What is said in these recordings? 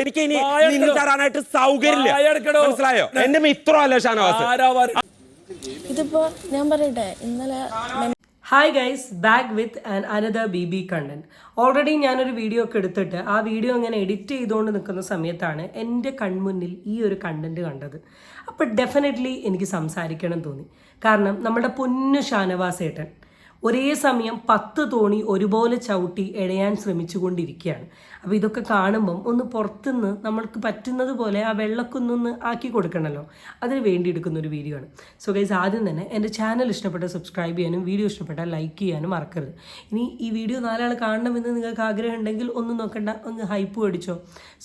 എനിക്ക് ഇനി നിന്ന് തരാനായിട്ട് സൗകര്യമില്ല. മനസ്സിലായോ? എന്റെ മിത്രമല്ല ഷാനവാസ്. ഇതിപ്പോ ഞാൻ പറയട്ടെ ഇന്നലെ hi guys back with and another B B content already ഞാനൊരു വീഡിയോ ഒക്കെ എടുത്തിട്ട് ആ വീഡിയോ ഇങ്ങനെ എഡിറ്റ് ചെയ്തുകൊണ്ട് നിൽക്കുന്ന സമയത്താണ് എന്റെ കൺമുന്നിൽ ഈ ഒരു കണ്ടന്റ് കണ്ടത്. അപ്പോൾ ഡെഫിനറ്റ്ലി എനിക്ക് സംസാരിക്കണം തോന്നി. കാരണം നമ്മുടെ പൊന്നു ഷാനവാസ് ഏട്ടൻ ഒരേ സമയം പത്ത് തോണി ഒരുപോലെ ചവിട്ടി എഴയാൻ ശ്രമിച്ചുകൊണ്ടിരിക്കുകയാണ്. അപ്പോൾ ഇതൊക്കെ കാണുമ്പം ഒന്ന് പുറത്തുനിന്ന് നമ്മൾക്ക് പറ്റുന്നത് പോലെ ആ വെള്ളക്കൊന്നൊന്ന് ആക്കി കൊടുക്കണമല്ലോ അതിന് വേണ്ടി എടുക്കുന്ന ഒരു വീഡിയോ ആണ്. സോ ഗൈസ് ആദ്യം തന്നെ എന്റെ ചാനൽ ഇഷ്ടപ്പെട്ട സബ്സ്ക്രൈബ് ചെയ്യാനും വീഡിയോ ഇഷ്ടപ്പെട്ടാൽ ലൈക്ക് ചെയ്യാനും മറക്കരുത്. ഇനി ഈ വീഡിയോ നാലാൾ കാണണമെന്ന് നിങ്ങൾക്ക് ആഗ്രഹം ഉണ്ടെങ്കിൽ ഒന്ന് നോക്കണ്ട ഒന്ന് ഹൈപ്പ് മേടിച്ചോ.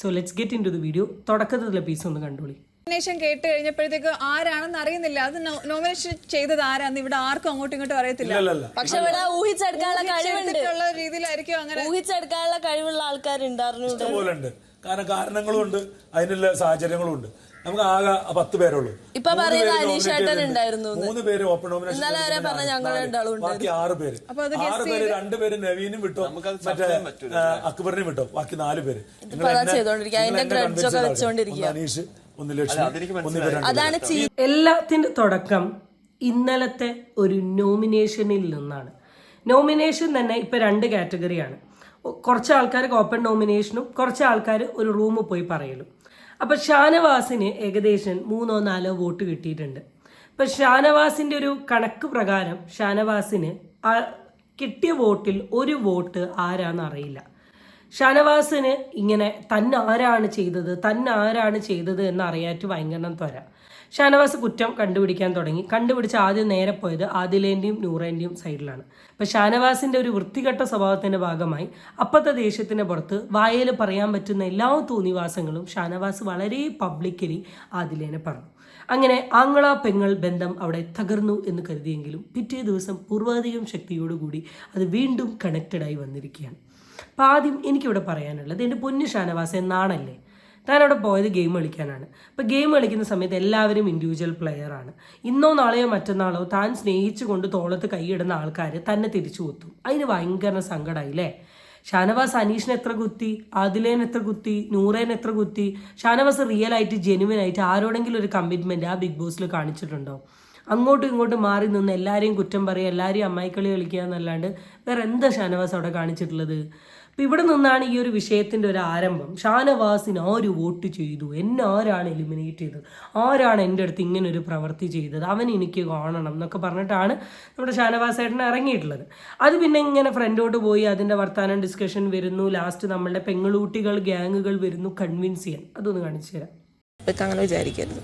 So let's get into the video തുടക്കത്തിലുള്ള piece ഒന്ന് കണ്ടോളി. നോമിനേഷൻ കേട്ട് കഴിഞ്ഞപ്പോഴത്തേക്ക് ആരാണെന്ന് അറിയുന്നില്ല. അത് നോമിനേഷൻ ചെയ്തത് ആരാന്ന് ഇവിടെ ആർക്കും അങ്ങോട്ടും ഇങ്ങോട്ടും അറിയത്തില്ല. പക്ഷെ ഇവിടെ ഊഹിച്ചെടുക്കാനുള്ള കഴിവുള്ള ചെയ്തിട്ടുള്ള രീതിയിലായിരിക്കും അങ്ങനെ. ഊഹിച്ചെടുക്കാനുള്ള കഴിവുള്ള ആൾക്കാരുണ്ടായിരുന്നു കാരണം കാരണങ്ങളും ഉണ്ട് അതിനുള്ള സാഹചര്യങ്ങളും ഉണ്ട് നമുക്ക് ആകെ പത്ത് പേരുള്ളൂ. ഇപ്പൊ മൂന്ന് പറയുന്ന പേര് പേര് ഓപ്പൺ നോമിനേഷൻ. ബാക്കി ആറ് പേര്. ആറ് പേര് രണ്ടുപേര് നവീനും വിട്ടോ. മറ്റേ അക്ബറിനും വിട്ടോ. ബാക്കി നാല് പേര്. അനീഷ് ഒന്ന് ലക്ഷ്മി. അതാണ് എല്ലാത്തിന്റെ തുടക്കം ഇന്നലത്തെ ഒരു നോമിനേഷനിൽ നിന്നാണ്. നോമിനേഷൻ തന്നെ ഇപ്പൊ രണ്ട് കാറ്റഗറിയാണ്. കുറച്ച് ആൾക്കാർക്ക് ഓപ്പൺ നോമിനേഷനും കുറച്ച് ആൾക്കാർ ഒരു റൂമിൽ പോയി പറയലും. അപ്പം ഷാനവാസിന് ഏകദേശം മൂന്നോ നാലോ വോട്ട് കിട്ടിയിട്ടുണ്ട്. അപ്പം ഷാനവാസിന്റെ ഒരു കണക്ക് പ്രകാരം ഷാനവാസിന് ആ കിട്ടിയ വോട്ടിൽ ഒരു വോട്ട് ആരാന്ന് അറിയില്ല. ഷാനവാസിന് ഇങ്ങനെ തന്നെ ആരാണ് ചെയ്തത് തന്നെ ആരാണ് ചെയ്തത് എന്ന് അറിയാറ്റ് ഭയങ്കര ത്വര ഷാനവാസ് കുറ്റം കണ്ടുപിടിക്കാൻ തുടങ്ങി. കണ്ടുപിടിച്ച് ആദ്യം നേരെ പോയത് ആദിലേന്റെയും നൂറേന്റെയും സൈഡിലാണ്. അപ്പം ഷാനവാസിന്റെ ഒരു വൃത്തികെട്ട സ്വഭാവത്തിന്റെ ഭാഗമായി അപ്പത്തെ ദേഷ്യത്തിന്റെ പുറത്ത് വായയിൽ പറയാൻ പറ്റുന്ന എല്ലാ തോന്നിവാസങ്ങളും ഷാനവാസ് വളരെ പബ്ലിക്കലി ആദിലേനെ പറഞ്ഞു. അങ്ങനെ ആങ്ങള പെങ്ങൾ ബന്ധം അവിടെ തകർന്നു എന്ന് കരുതിയെങ്കിലും പിറ്റേ ദിവസം പൂർവാധികം ശക്തിയോടുകൂടി അത് വീണ്ടും കണക്റ്റഡായി വന്നിരിക്കുകയാണ്. അപ്പം ആദ്യം എനിക്കിവിടെ പറയാനുള്ളത് എന്റെ പൊന്നു ഷാനവാസ എന്നാണല്ലേ? താൻ അവിടെ പോയത് ഗെയിം കളിക്കാനാണ്. അപ്പോൾ ഗെയിം കളിക്കുന്ന സമയത്ത് എല്ലാവരും ഇൻഡിവിജ്വൽ പ്ലെയർ ആണ്. ഇന്നോ നാളെയോ മറ്റന്നാളോ താൻ സ്നേഹിച്ചുകൊണ്ട് തോളത്ത് കൈയിടുന്ന ആൾക്കാർ തന്നെ തിരിച്ചു കൊത്തും. അതിന് ഭയങ്കര സങ്കടമായില്ലേ ഷാനവാസ് അനീഷിന് എത്ര കുത്തി ആദിലേൻ എത്ര കുത്തി നൂറേൻ എത്ര കുത്തി? ഷാനവാസ് റിയൽ ആയിട്ട് ജെനുവിൻ ആയിട്ട് ആരോടെങ്കിലും ഒരു കമ്മിറ്റ്മെന്റ് ആ ബിഗ് ബോസിൽ കാണിച്ചിട്ടുണ്ടോ? അങ്ങോട്ടും ഇങ്ങോട്ടും മാറി നിന്ന് എല്ലാവരെയും കുറ്റം പറയുക എല്ലാവരെയും അമ്മായിക്കളി കളിക്കുക എന്നല്ലാണ്ട് വേറെ എന്താ ഷാനവാസ് അവിടെ കാണിച്ചിട്ടുള്ളത്? അപ്പം ഇവിടെ നിന്നാണ് ഈ ഒരു വിഷയത്തിന്റെ ഒരു ആരംഭം. ഷാനവാസിന് ആര് വോട്ട് ചെയ്തു? എന്നെ ആരാണ് എലിമിനേറ്റ് ചെയ്തത്? ആരാണ് എന്റെ അടുത്ത് ഇങ്ങനെ ഒരു പ്രവൃത്തി ചെയ്തത്? അവൻ എനിക്ക് കാണണം എന്നൊക്കെ പറഞ്ഞിട്ടാണ് നമ്മുടെ ഷാനവാസ് ഏട്ടൻ ഇറങ്ങിയിട്ടുള്ളത്. അത് പിന്നെ ഇങ്ങനെ ഫ്രണ്ടോട്ട് പോയി അതിന്റെ വർത്തമാനം ഡിസ്കഷൻ വരുന്നു. ലാസ്റ്റ് നമ്മളുടെ പെങ്ങളൂട്ടികൾ ഗ്യാങ്ങുകൾ വരുന്നു കൺവിൻസ് ചെയ്യാൻ. അതൊന്ന് കാണിച്ചു തരാം. ഇപ്പം അങ്ങനെ വിചാരിക്കരുത്.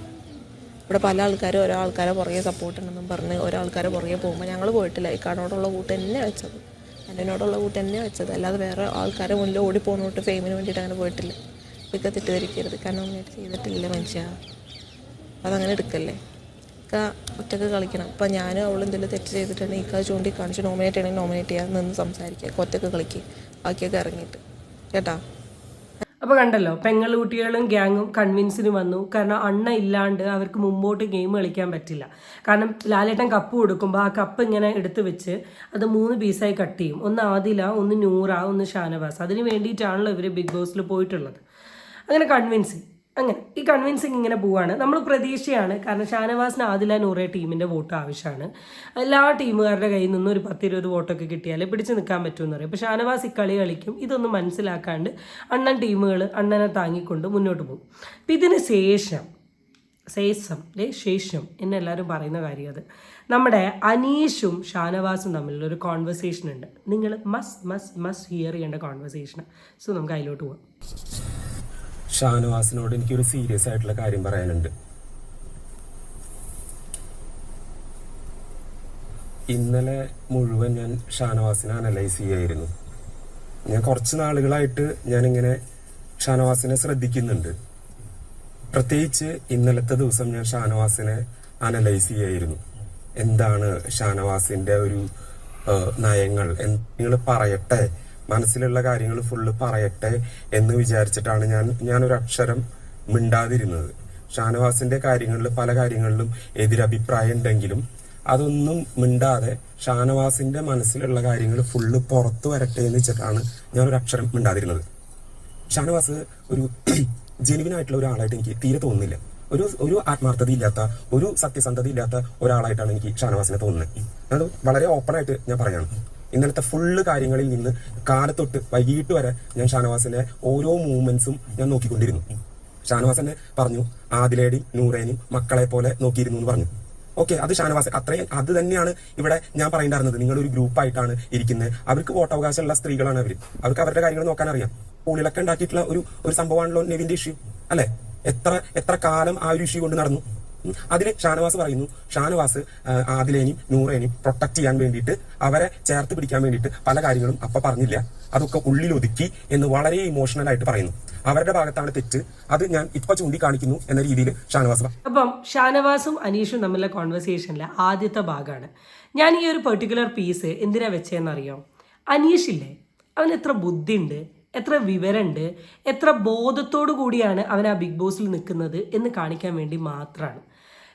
ഇവിടെ പല ആൾക്കാരും ഓരോ ആൾക്കാരെ പുറകെ സപ്പോർട്ട് ഉണ്ടെന്നും പറഞ്ഞ് ഓരോ ആൾക്കാരെ പുറകെ പോകുമ്പോൾ ഞങ്ങൾ പോയിട്ടില്ല. ഇക്കാടോടുള്ള കൂട്ട് തന്നെ വെച്ചത്. എന്നോടുള്ള കൂട്ട് തന്നെ വെച്ചത്. അല്ലാതെ വേറെ ആൾക്കാരെ മുന്നിൽ ഓടിപ്പോന്നോട്ട് ഫെയിമിന് വേണ്ടിയിട്ട് അങ്ങനെ പോയിട്ടില്ല. ഇതൊക്കെ തെറ്റിദ്ധരിക്കരുത്. കാരണം അങ്ങനെ ചെയ്തിട്ടില്ല മനുഷ്യ. അതങ്ങനെ എടുക്കല്ലേ? ഇക്ക ഒറ്റയ്ക്ക് കളിക്കണം. ഇപ്പം ഞാനും അവളും എന്തെങ്കിലും തെറ്റ് ചെയ്തിട്ടുണ്ടെങ്കിൽ ഇക്ക ചൂണ്ടി കാണിച്ച് നോമിനേറ്റ് ചെയ്യണമെങ്കിൽ നോമിനേറ്റ് ചെയ്യാൻ നിന്ന് സംസാരിക്കുക ഒറ്റയ്ക്ക് കളിക്കുക ബാക്കിയൊക്കെ ഇറങ്ങിയിട്ട്. കേട്ടാ? അപ്പോൾ കണ്ടല്ലോ പെങ്ങളുകുട്ടികളും ഗ്യാങ്ങും കൺവിൻസിന് വന്നു. കാരണം അണ്ണ ഇല്ലാണ്ട് അവർക്ക് മുമ്പോട്ട് ഗെയിം കളിക്കാൻ പറ്റില്ല. കാരണം ലാലേട്ടൻ കപ്പ് കൊടുക്കുമ്പോൾ ആ കപ്പ് ഇങ്ങനെ എടുത്തു വെച്ച് അത് മൂന്ന് പീസായി കട്ട് ചെയ്യും. ഒന്ന് ആദില ഒന്ന് നൂറ ഒന്ന് ഷാനവാസ്. അതിന് വേണ്ടിയിട്ടാണല്ലോ ഇവർ ബിഗ് ബോസിൽ പോയിട്ടുള്ളത്. അങ്ങനെ കൺവിൻസിങ് അങ്ങനെ ഈ കൺവിൻസിങ് ഇങ്ങനെ പോവാണ്. നമ്മൾ പ്രതീക്ഷയാണ്. കാരണം ഷാനവാസിന് ആദില നൂറെ ടീമിന്റെ വോട്ട് ആവശ്യമാണ്. എല്ലാ ടീമുകാരുടെ കയ്യിൽ നിന്നും ഒരു പത്തിരുപത് വോട്ടൊക്കെ കിട്ടിയാൽ പിടിച്ച് നിൽക്കാൻ പറ്റുമെന്ന് പറയും. അപ്പോൾ ഷാനവാസ് ഇക്കളി കളിക്കും. ഇതൊന്നും മനസ്സിലാക്കാണ്ട് അണ്ണൻ ടീമുകൾ അണ്ണനെ താങ്ങിക്കൊണ്ട് മുന്നോട്ട് പോകും. അപ്പം ഇതിന് ശേഷം ശേഷം അല്ലേ ശേഷം എന്നെല്ലാവരും പറയുന്ന കാര്യം അത്. നമ്മുടെ അനീഷും ഷാനവാസും തമ്മിലുള്ള ഒരു കോൺവെർസേഷൻ ഉണ്ട്. നിങ്ങൾ മസ് മസ് മസ് ഹിയർ ചെയ്യേണ്ട കോൺവെർസേഷൻ സോ നമുക്ക് അതിലോട്ട് പോവാം. ഷാനവാസിനോട് എനിക്കൊരു സീരിയസ് ആയിട്ടുള്ള കാര്യം പറയാനുണ്ട്. ഇന്നലെ മുഴുവൻ ഞാൻ ഷാനവാസിനെ അനലൈസ് ചെയ്യായിരുന്നു. ഞാൻ കുറച്ച് നാളുകളായിട്ട് ഞാനിങ്ങനെ ഷാനവാസിനെ ശ്രദ്ധിക്കുന്നുണ്ട്. പ്രത്യേകിച്ച് ഇന്നലത്തെ ദിവസം ഞാൻ ഷാനവാസിനെ അനലൈസ് ചെയ്യായിരുന്നു. എന്താണ് ഷാനവാസിന്റെ ഒരു നയങ്ങൾ? നിങ്ങൾ പറയട്ടെ? മനസ്സിലുള്ള കാര്യങ്ങൾ ഫുള്ള് പറയട്ടെ എന്ന് വിചാരിച്ചിട്ടാണ് ഞാൻ ഞാൻ ഒരു അക്ഷരം മിണ്ടാതിരുന്നത്. ഷാനവാസിന്റെ കാര്യങ്ങളിൽ പല കാര്യങ്ങളിലും എതിരഭിപ്രായം ഉണ്ടെങ്കിലും അതൊന്നും മിണ്ടാതെ ഷാനവാസിന്റെ മനസ്സിലുള്ള കാര്യങ്ങൾ ഫുള്ള് പുറത്തു വരട്ടെ എന്ന് വെച്ചിട്ടാണ് ഞാൻ ഒരു അക്ഷരം മിണ്ടാതിരുന്നത്. ഷാനവാസ് ഒരു ജെനുവിനായിട്ടുള്ള ഒരാളായിട്ട് എനിക്ക് തീരെ തോന്നുന്നില്ല. ഒരു ഒരു ആത്മാർത്ഥത ഇല്ലാത്ത ഒരു സത്യസന്ധത ഇല്ലാത്ത ഒരാളായിട്ടാണ് എനിക്ക് ഷാനവാസിനെ തോന്നുന്നത്. അത് വളരെ ഓപ്പൺ ആയിട്ട് ഞാൻ പറയാണ്. ഇന്നലത്തെ ഫുള്ള് കാര്യങ്ങളിൽ നിന്ന് കാലത്തൊട്ട് വൈകിട്ട് വരെ ഞാൻ ഷാനവാസിന്റെ ഓരോ മൂവ്മെന്റ്സും ഞാൻ നോക്കിക്കൊണ്ടിരുന്നു. ഷാനവാസ് തന്നെ പറഞ്ഞു ആദിലേടി നൂറേനും മക്കളെ പോലെ നോക്കിയിരുന്നു എന്ന് പറഞ്ഞു. ഓക്കെ അത് ഷാനവാസ് അത്രയും അത് തന്നെയാണ് ഇവിടെ ഞാൻ പറയേണ്ടായിരുന്നത്. നിങ്ങളൊരു ഗ്രൂപ്പായിട്ടാണ് ഇരിക്കുന്നത്. അവർക്ക് വോട്ടവകാശമുള്ള സ്ത്രീകളാണ് അവർ അവർക്ക് അവരുടെ കാര്യങ്ങൾ നോക്കാൻ അറിയാം. സ്കൂളിലൊക്കെ ഉണ്ടാക്കിയിട്ടുള്ള ഒരു ഒരു സംഭവമാണല്ലോ നെവിന്റെ ഇഷ്യൂ അല്ലെ? എത്ര എത്ര കാലം ആ ഒരു ഇഷ്യൂ കൊണ്ട് നടന്നു? ഉം. അതിൽ ഷാനവാസ് പറയുന്നു ഷാനവാസ് ആദിലേനെയും നൂറേനെയും പ്രൊട്ടക്ട് ചെയ്യാൻ വേണ്ടിയിട്ട് അവരെ ചേർത്ത് പിടിക്കാൻ വേണ്ടിയിട്ട് പല കാര്യങ്ങളും അപ്പ പറഞ്ഞില്ല. അതൊക്കെ ഉള്ളിലൊതുക്കി എന്ന് വളരെ ഇമോഷണൽ ആയിട്ട് പറയുന്നു. അവരുടെ ഭാഗത്താണ് തെറ്റ്. അത് ഞാൻ ഇപ്പൊ ചൂണ്ടിക്കാണിക്കുന്നു എന്ന രീതിയിൽ ഷാനവാസ് അപ്പം ഷാനവാസും അനീഷും തമ്മിലുള്ള കോൺവെർസേഷനിലെ ആദ്യത്തെ ഭാഗമാണ് ഞാൻ ഈ ഒരു പെർട്ടിക്കുലർ പീസ് എന്തിനാ വെച്ചതെന്നറിയാം അനീഷില്ലേ? അവൻ എത്ര ബുദ്ധിയുണ്ട് എത്ര വിവരമുണ്ട് എത്ര ബോധത്തോടു കൂടിയാണ് അവൻ ആ ബിഗ് ബോസിൽ നിൽക്കുന്നത് എന്ന് കാണിക്കാൻ വേണ്ടി മാത്രമാണ്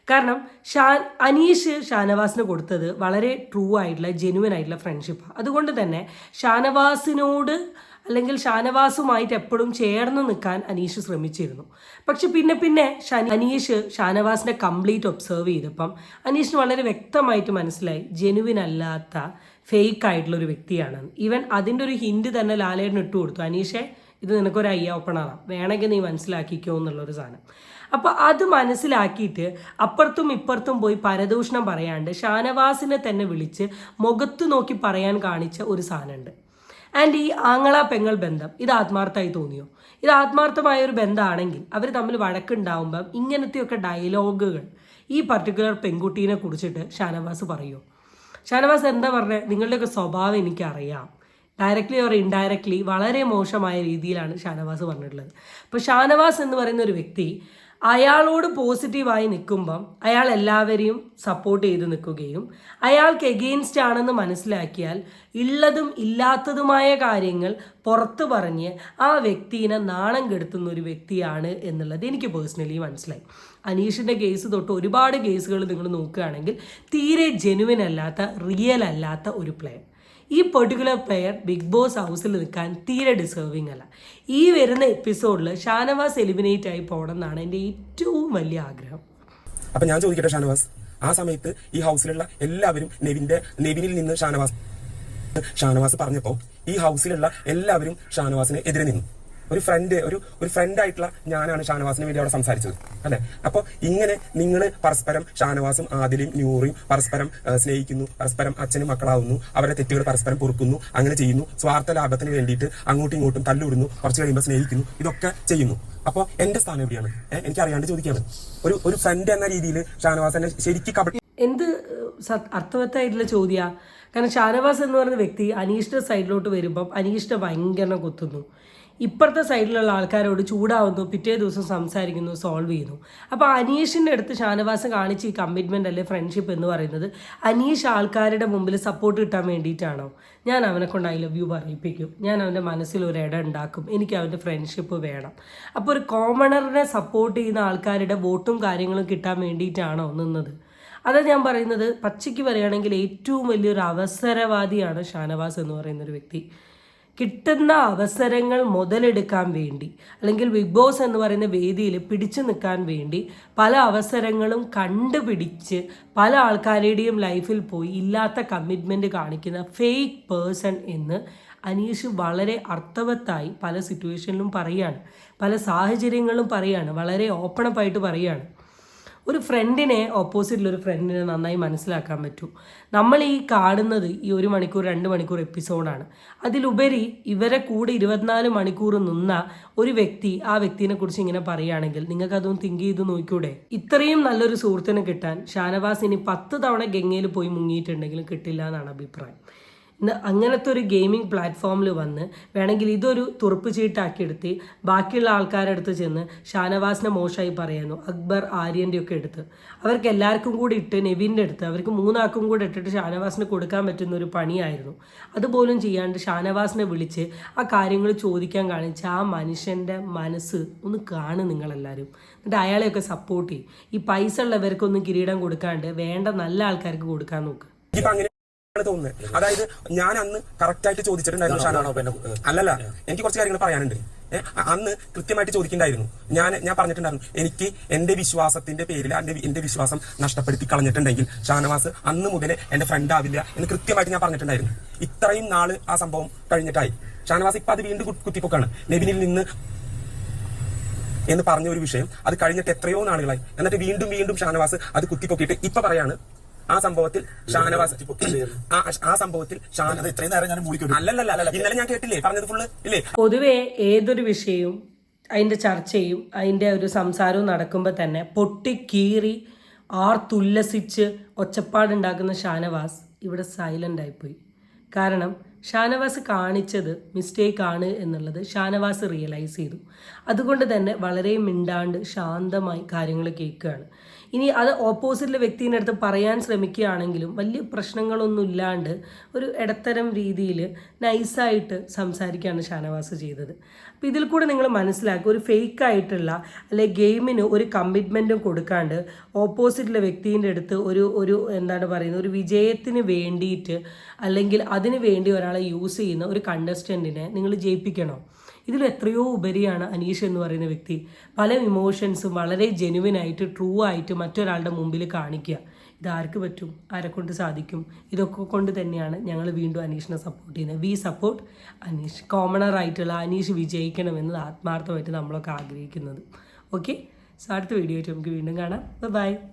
കാരണം ഷാൻ അനീഷ് ഷാനവാസിന് കൊടുത്തത് വളരെ ട്രൂ ആയിട്ടുള്ള ജെനുവൻ ആയിട്ടുള്ള ഫ്രണ്ട്ഷിപ്പാണ് അതുകൊണ്ട് തന്നെ ഷാനവാസിനോട് അല്ലെങ്കിൽ ഷാനവാസുമായിട്ട് എപ്പോഴും ചേർന്ന് നിൽക്കാൻ അനീഷ് ശ്രമിച്ചിരുന്നു. പക്ഷെ പിന്നെ പിന്നെ അനീഷ് ഷാനവാസിനെ കംപ്ലീറ്റ് ഒബ്സർവ് ചെയ്തപ്പം അനീഷിന് വളരെ വ്യക്തമായിട്ട് മനസ്സിലായി ജെനുവിൻ അല്ലാത്ത ഫേക്ക് ആയിട്ടുള്ള ഒരു വ്യക്തിയാണ്. ഈവൻ അതിന്റെ ഒരു ഹിൻഡ് തന്നെ ലാലേട്ടന് ഇട്ട് കൊടുത്തു അനീഷെ ഇത് നിനക്കൊരു ഐ ഓപ്പണറാണ് വേണമെങ്കിൽ നീ മനസ്സിലാക്കിക്കോ എന്നുള്ളൊരു സാധനം. അപ്പോൾ അത് മനസ്സിലാക്കിയിട്ട് അപ്പുറത്തും ഇപ്പുറത്തും പോയി പരദൂഷണം പറയാണ്ട് ഷാനവാസിനെ തന്നെ വിളിച്ച് മുഖത്ത് നോക്കി പറയാൻ കാണിച്ച ഒരു സാധനമുണ്ട്. ആൻഡ് ഈ ആങ്ങള പെങ്ങൾ ബന്ധം ഇത് ആത്മാർത്ഥമായി തോന്നിയോ? ഇത് ആത്മാർത്ഥമായ ഒരു ബന്ധമാണെങ്കിൽ അവർ തമ്മിൽ വഴക്കുണ്ടാവുമ്പം ഇങ്ങനത്തെയൊക്കെ ഡയലോഗുകൾ ഈ പർട്ടിക്കുലർ പെൺകുട്ടീനെ കുറിച്ചിട്ട് ഷാനവാസ് പറയുമോ ഷാനവാസ് എന്താ പറഞ്ഞത് നിങ്ങളുടെയൊക്കെ സ്വഭാവം എനിക്കറിയാം. ഡയറക്റ്റ്ലി ഓർ ഇൻഡയറക്റ്റ്ലി വളരെ മോശമായ രീതിയിലാണ് ഷാനവാസ് പറഞ്ഞിട്ടുള്ളത്. അപ്പോൾ ഷാനവാസ് എന്ന് പറയുന്ന ഒരു വ്യക്തി അയാളോട് പോസിറ്റീവായി നിൽക്കുമ്പം അയാൾ എല്ലാവരെയും സപ്പോർട്ട് ചെയ്ത് നിൽക്കുകയും അയാൾക്ക് എഗെയിൻസ്റ്റ് ആണെന്ന് മനസ്സിലാക്കിയാൽ ഉള്ളതും ഇല്ലാത്തതുമായ കാര്യങ്ങൾ പുറത്തു പറഞ്ഞ് ആ വ്യക്തിനെ നാണം കെടുത്തുന്ന ഒരു വ്യക്തിയാണ് എന്നുള്ളത് എനിക്ക് പേഴ്സണലി മനസ്സിലായി. അനീഷിന്റെ കേസ് തൊട്ട് ഒരുപാട് കേസുകൾ നിങ്ങൾ നോക്കുകയാണെങ്കിൽ തീരെ ജെനുവിൻ അല്ലാത്ത റിയൽ അല്ലാത്ത ഒരു പ്ലെയർ ഈ പെർട്ടിക്കുലർ പ്ലെയർ ബിഗ് ബോസ് ഹൗസിൽ നിൽക്കാൻ തീരെ ഡിസേർവിങ് അല്ല. ഈ വരുന്ന എപ്പിസോഡിൽ ഷാനവാസ് എലിമിനേറ്റ് ആയി പോകണം എന്നാണ് എന്റെ ഏറ്റവും വലിയ ആഗ്രഹം. അപ്പൊ ഞാൻ ചോദിക്കട്ടെ ഷാനവാസ് ആ സമയത്ത് ഈ ഹൗസിലുള്ള എല്ലാവരും നെവിന്റെ നെവിനിൽ നിന്ന് ഷാനവാസ് ഷാനവാസ് പറഞ്ഞപ്പോ ഈ ഹൗസിലുള്ള എല്ലാവരും ഷാനവാസിന് എതിരെ നിന്നു. ഒരു ഫ്രണ്ട് ഒരു ഒരു ഫ്രണ്ട് ആയിട്ടുള്ള ഞാനാണ് ഷാനവാസിന് വേണ്ടി അവിടെ സംസാരിച്ചത്. അല്ലെ? അപ്പൊ ഇങ്ങനെ നിങ്ങൾ പരസ്പരം ഷാനവാസും ആദിലും ന്യൂറിയും പരസ്പരം സ്നേഹിക്കുന്നു പരസ്പരം അച്ഛനും മക്കളാവുന്നു അവരുടെ തെറ്റുകൾ പരസ്പരം പൊറുക്കുന്നു അങ്ങനെ ചെയ്യുന്നു സ്വാർത്ഥ ലാഭത്തിന് വേണ്ടിയിട്ട് അങ്ങോട്ടും ഇങ്ങോട്ടും തല്ലുവിടുന്നു കുറച്ച് കഴിയുമ്പോൾ സ്നേഹിക്കുന്നു ഇതൊക്കെ ചെയ്യുന്നു. അപ്പൊ എന്റെ സ്ഥാനം എവിടെയാണ്? എനിക്ക് അറിയാണ്ട് ചോദിക്കാണ് ഒരു ഒരു ഫ്രണ്ട് എന്ന രീതിയിൽ ഷാനവാസ് എന്നെ ശരിക്കും കബ എന്ത് അർത്ഥവത്തായിട്ടുള്ള ചോദ്യ. കാരണം ഷാനവാസ് എന്ന് പറയുന്ന വ്യക്തി അനീഷിന്റെ സൈഡിലോട്ട് വരുമ്പം അനീഷിനെ ഭയങ്കര കുത്തുന്നു. ഇപ്പുറത്തെ സൈഡിലുള്ള ആൾക്കാരോട് ചൂടാവുന്നു പിറ്റേ ദിവസം സംസാരിക്കുന്നു സോൾവ് ചെയ്യുന്നു. അപ്പോൾ അനീഷിന്റെ അടുത്ത് ഷാനവാസ് കാണിച്ച ഈ കമ്മിറ്റ്മെന്റ് അല്ലെ ഫ്രണ്ട്ഷിപ്പ് എന്ന് പറയുന്നത് അനീഷ് ആൾക്കാരുടെ മുമ്പിൽ സപ്പോർട്ട് കിട്ടാൻ വേണ്ടിയിട്ടാണോ? ഞാൻ അവനെ കൊണ്ട് ഐ ലവ് യു പറയിപ്പിക്കും. ഞാൻ അവന്റെ മനസ്സിൽ ഒരു ഇടം ഉണ്ടാക്കും. എനിക്ക് അവന്റെ ഫ്രണ്ട്ഷിപ്പ് വേണം. അപ്പോൾ ഒരു കോമണറിനെ സപ്പോർട്ട് ചെയ്യുന്ന ആൾക്കാരുടെ വോട്ടും കാര്യങ്ങളും കിട്ടാൻ വേണ്ടിയിട്ടാണോ നിന്നത്? അതാ ഞാൻ പറയുന്നത് പച്ചയ്ക്ക് പറയുകയാണെങ്കിൽ ഏറ്റവും വലിയൊരു അവസരവാദിയാണ് ഷാനവാസ് എന്ന് പറയുന്ന ഒരു വ്യക്തി. കിട്ടുന്ന അവസരങ്ങൾ മുതലെടുക്കാൻ വേണ്ടി അല്ലെങ്കിൽ ബിഗ് ബോസ് എന്ന് പറയുന്ന വേദിയിൽ പിടിച്ചു നിൽക്കാൻ വേണ്ടി പല അവസരങ്ങളും കണ്ടുപിടിച്ച് പല ആൾക്കാരുടെയും ലൈഫിൽ പോയി ഇല്ലാത്ത കമ്മിറ്റ്മെന്റ് കാണിക്കുന്ന ഫേക്ക് പേഴ്സൺ എന്ന് അനീഷ് വളരെ അർത്ഥവത്തായി പല സിറ്റുവേഷനിലും പറയുകയാണ് പല സാഹചര്യങ്ങളും പറയുകയാണ് വളരെ ഓപ്പണപ്പായിട്ട് പറയുകയാണ് ഒരു ഫ്രണ്ടിനെ ഓപ്പോസിറ്റിലൊരു ഫ്രണ്ടിനെ നന്നായി മനസ്സിലാക്കാൻ പറ്റൂ. നമ്മൾ ഈ കാണുന്നത് ഈ ഒരു മണിക്കൂർ രണ്ട് മണിക്കൂർ എപ്പിസോഡാണ് അതിലുപരി ഇവരെ കൂടെ ഇരുപത്തിനാല് മണിക്കൂർ നിന്ന ഒരു വ്യക്തി ആ വ്യക്തിനെ കുറിച്ച് ഇങ്ങനെ പറയുകയാണെങ്കിൽ നിങ്ങൾക്ക് അതൊന്ന് തിങ്ക് ചെയ്ത് നോക്കൂടെ ഇത്രയും നല്ലൊരു സുഹൃത്തിനെ കിട്ടാൻ ഷാനവാസ് ഇനി പത്ത് തവണ ഗംഗയിൽ പോയി മുങ്ങിയിട്ടുണ്ടെങ്കിലും കിട്ടില്ല എന്നാണ് അഭിപ്രായം. അങ്ങനത്തെ ഒരു ഗെയിമിംഗ് പ്ലാറ്റ്ഫോമിൽ വന്ന് വേണമെങ്കിൽ ഇതൊരു തുറപ്പ് ചീട്ടാക്കിയെടുത്ത് ബാക്കിയുള്ള ആൾക്കാരുടെ അടുത്ത് ചെന്ന് ഷാനവാസിനെ മോശമായി പറയുന്നു അക്ബർ ആര്യന്റെ ഒക്കെ എടുത്ത്. അവർക്ക് എല്ലാവർക്കും കൂടി ഇട്ട് നെവിന്റെ അടുത്ത് അവർക്ക് മൂന്നാൾക്കും കൂടി ഇട്ടിട്ട് ഷാനവാസിന് കൊടുക്കാൻ പറ്റുന്ന ഒരു പണിയായിരുന്നു. അതുപോലും ചെയ്യാണ്ട് ഷാനവാസിനെ വിളിച്ച് ആ കാര്യങ്ങൾ ചോദിക്കാൻ കാണിച്ച ആ മനുഷ്യന്റെ മനസ്സ് ഒന്ന് കാണും നിങ്ങളെല്ലാവരും. എന്നിട്ട് അയാളെയൊക്കെ സപ്പോർട്ട് ചെയ്യും. ഈ പൈസ ഉള്ളവർക്കൊന്നും കിരീടം കൊടുക്കാണ്ട് വേണ്ട നല്ല ആൾക്കാർക്ക് കൊടുക്കാൻ നോക്ക്. തോന്നുന്നത്. അതായത് ഞാൻ അന്ന് കറക്റ്റ് ആയിട്ട് ചോദിച്ചിട്ടുണ്ടായിരുന്നു അല്ലല്ല എനിക്ക് കുറച്ച് കാര്യങ്ങൾ പറയാനുണ്ട്. അന്ന് കൃത്യമായിട്ട് ചോദിക്കണ്ടായിരുന്നു ഞാൻ ഞാൻ പറഞ്ഞിട്ടുണ്ടായിരുന്നു എനിക്ക് എന്റെ വിശ്വാസത്തിന്റെ പേരിൽ എന്റെ എന്റെ വിശ്വാസം നഷ്ടപ്പെടുത്തി കളഞ്ഞിട്ടുണ്ടെങ്കിൽ ഷാനവാസ് അന്ന് മുതൽ എന്റെ ഫ്രണ്ട് ആവില്ല എന്ന് കൃത്യമായിട്ട് ഞാൻ പറഞ്ഞിട്ടുണ്ടായിരുന്നു. ഇത്രയും നാൾ ആ സംഭവം കഴിഞ്ഞിട്ടായി. ഷാനവാസ് ഇപ്പൊ അത് വീണ്ടും കുത്തിപ്പൊക്കാണ്. നെബിനിൽ നിന്ന് എന്ന് പറഞ്ഞ ഒരു വിഷയം അത് കഴിഞ്ഞിട്ട് എത്രയോ നാളുകളായി. എന്നിട്ട് വീണ്ടും വീണ്ടും ഷാനവാസ് അത് കുത്തിപ്പൊക്കിയിട്ട് ഇപ്പൊ പറയാണ് ആ സംഭവത്തിൽ ഷാനവാസ് ആ ആ സംഭവത്തിൽ ഇത്രയും നേരം ഞാൻ അല്ലല്ല ഇന്നലെ ഞാൻ കേട്ടില്ലേ? പറഞ്ഞത് ഫുള്ള് ഇല്ലേ? പൊതുവെ ഏതൊരു വിഷയവും അതിന്റെ ചർച്ചയും അതിന്റെ ഒരു സംസാരവും നടക്കുമ്പോൾ തന്നെ പൊട്ടിക്കീറി ആർത്തുല്ലസിച്ച് ഒച്ചപ്പാടുണ്ടാക്കുന്ന ഷാനവാസ് ഇവിടെ സൈലന്റ് ആയിപ്പോയി. കാരണം ഷാനവാസ് കാണിച്ചത് മിസ്റ്റേക്ക് ആണ് എന്നുള്ളത് ഷാനവാസ് റിയലൈസ് ചെയ്തു. അതുകൊണ്ട് തന്നെ വളരെ മിണ്ടാണ്ട് ശാന്തമായി കാര്യങ്ങൾ കേൾക്കുകയാണ്. ഇനി അത് ഓപ്പോസിറ്റിലെ വ്യക്തിന്റെ അടുത്ത് പറയാൻ ശ്രമിക്കുകയാണെങ്കിലും വലിയ പ്രശ്നങ്ങളൊന്നും ഇല്ലാണ്ട് ഒരു ഇടത്തരം രീതിയിൽ നൈസായിട്ട് സംസാരിക്കുകയാണ് ഷാനവാസ് ചെയ്തത്. അപ്പോൾ ഇതിൽ കൂടെ നിങ്ങൾ മനസ്സിലാക്കുക ഒരു ഫേക്ക് ആയിട്ടുള്ള അല്ലെ ഗെയിമിന് ഒരു കമ്മിറ്റ്മെന്റും കൊടുക്കാണ്ട് ഓപ്പോസിറ്റിലെ വ്യക്തിന്റെ അടുത്ത് ഒരു ഒരു എന്താണ് പറയുന്നത് ഒരു വിജയത്തിന് വേണ്ടിയിട്ട് അല്ലെങ്കിൽ അതിന് വേണ്ടി ഒരാളെ യൂസ് ചെയ്യുന്ന ഒരു കണ്ടസ്റ്റന്റിനെ നിങ്ങൾ ജയിപ്പിക്കണം? ഇതിൽ എത്രയോ ഉപരിയാണ് അനീഷ് എന്ന് പറയുന്ന വ്യക്തി. പല ഇമോഷൻസും വളരെ ജെനുവിൻ ആയിട്ട് ട്രൂ ആയിട്ട് മറ്റൊരാളുടെ മുമ്പിൽ കാണിക്കുക. ഇതാർക്ക് പറ്റും? ആരെക്കൊണ്ട് കൊണ്ട് സാധിക്കും? ഇതൊക്കെ കൊണ്ട് തന്നെയാണ് ഞങ്ങൾ വീണ്ടും അനീഷിനെ സപ്പോർട്ട് ചെയ്യുന്നത്. V support Aneesh. കോമണർ ആയിട്ടുള്ള അനീഷ് വിജയിക്കണമെന്ന് ആത്മാർത്ഥമായിട്ട് നമ്മളൊക്കെ ആഗ്രഹിക്കുന്നത്. ഓക്കെ സോ അടുത്ത വീഡിയോ നമുക്ക് വീണ്ടും കാണാം. ബൈ